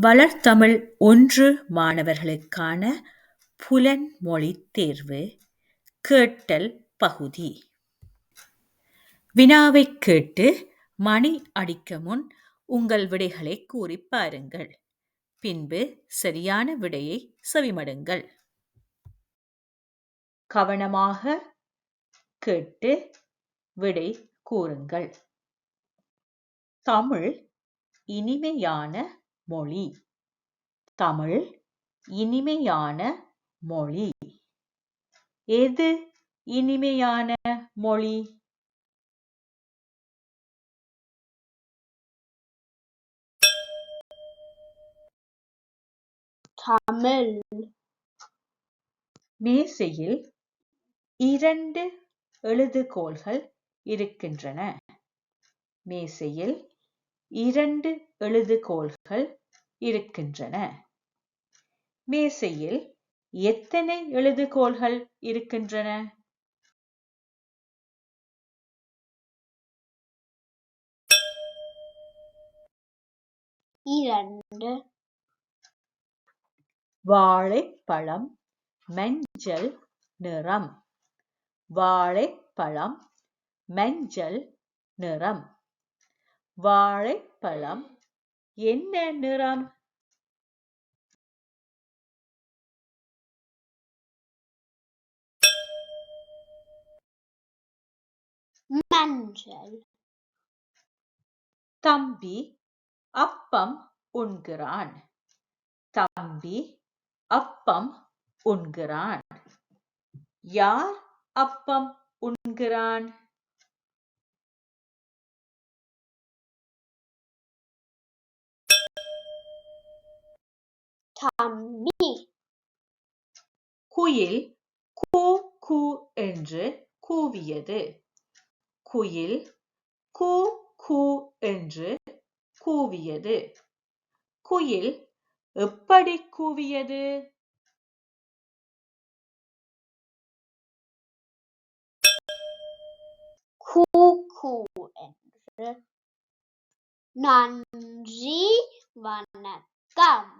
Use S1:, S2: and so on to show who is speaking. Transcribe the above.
S1: வளர்தமிழ் ஒன்று மாணவர்களுக்கான புலன்மொழித் தேர்வு கேட்டல் பகுதி. வினாவைக் கேட்டு மணி அடிக்க முன் உங்கள் விடைகளைக் கூறிப் பாருங்கள். பின்பு சரியான விடையை செவிமடுங்கள். கவனமாக கேட்டு விடை கூறுங்கள். தமிழ் இனிமையான மொழி. தமிழ் இனிமையான மொழி. எது இனிமையான மொழி?
S2: தமிழ்.
S1: மேசையில் இரண்டு எழுதுகோல்கள் இருக்கின்றன. மேசையில் இரண்டு எழுதுகோல்கள் இருக்கின்றன. மேசையில் எத்தனை எழுதுகோல்கள் இருக்கின்றன?
S2: இரண்டு.
S1: வாழைப்பழம் மஞ்சள் நிறம். வாழைப்பழம் மஞ்சள் நிறம். வாழைப்பழம். என்ன நிறம்?
S2: மஞ்சள்.
S1: தம்பி அப்பம் உண்கிறான். தம்பி அப்பம் உண்கிறான். யார் அப்பம் உண்கிறான்?
S2: தம்பி
S1: குயில் கூ கூ என்று கூவியது குயில் கூ கூ என்று கூவியது குயில் எப்படி கூவியது
S2: கூ கூ என்று நன்றி வணக்கம்